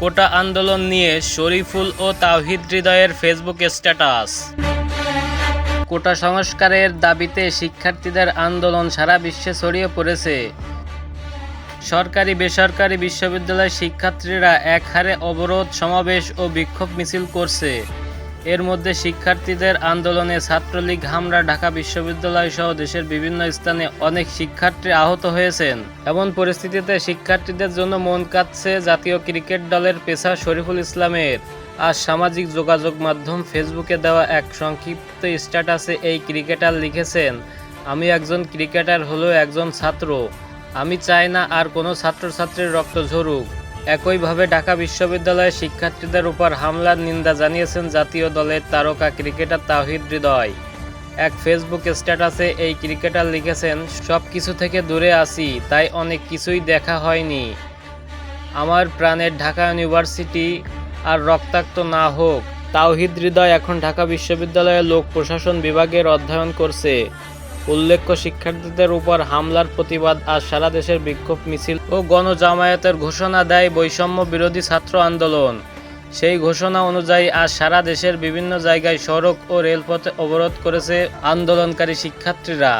কোটা আন্দোলন নিয়ে শরীফুল ও তাওহিদ হৃদয়ের ফেসবুক স্ট্যাটাস। কোটা সংস্কারের দাবিতে শিক্ষার্থীদের আন্দোলন সারা বিশ্বে ছড়িয়ে পড়েছে। সরকারি, বেসরকারি বিশ্ববিদ্যালয়ের শিক্ষার্থীরা এক হারে অবরোধ, সমাবেশ ও বিক্ষোভ মিছিল করছে। এর মধ্যে শিক্ষার্থীদের আন্দোলনে ছাত্রলীগ হামলা ঢাকা বিশ্ববিদ্যালয় সহ দেশের বিভিন্ন স্থানে অনেক শিক্ষার্থী আহত হয়েছেন। এমন পরিস্থিতিতে শিক্ষার্থীদের জন্য মন কাঁদছে জাতীয় ক্রিকেট দলের পেশা শরীফুল ইসলামের। আর সামাজিক যোগাযোগ মাধ্যম ফেসবুকে দেওয়া এক সংক্ষিপ্ত স্ট্যাটাসে এই ক্রিকেটার লিখেছেন, আমি একজন ক্রিকেটার হলেও একজন ছাত্র। আমি চাই না আর কোনো ছাত্রছাত্রীর রক্ত ঝরুক। একইভাবে ঢাকা বিশ্ববিদ্যালয়ের শিক্ষার্থীদের উপর হামলার নিন্দা জানিয়েছেন জাতীয় দলের তারকা ক্রিকেটার তাহিদ হৃদয়। এক ফেসবুক স্ট্যাটাসে এই ক্রিকেটার লিখেছেন, সব কিছু থেকে দূরে আছি, তাই অনেক কিছুই দেখা হয়নি। আমার প্রাণের ঢাকা ইউনিভার্সিটি আর রক্তাক্ত না হোক। তাওহিদ হৃদয় এখন ঢাকা বিশ্ববিদ্যালয়ের লোক প্রশাসন বিভাগের অধ্যয়ন করছে। উল্লেখ্য, শিক্ষার্থীদের উপর হামলার প্রতিবাদ আর সারা দেশের বিক্ষোভ মিছিল ও গণজামায়াতের ঘোষণা দেয় বৈষম্য বিরোধী ছাত্র আন্দোলন। সেই ঘোষণা অনুযায়ী আজ সারা দেশের বিভিন্ন জায়গায় সড়ক ও রেলপথে অবরোধ করেছে আন্দোলনকারী শিক্ষার্থীরা।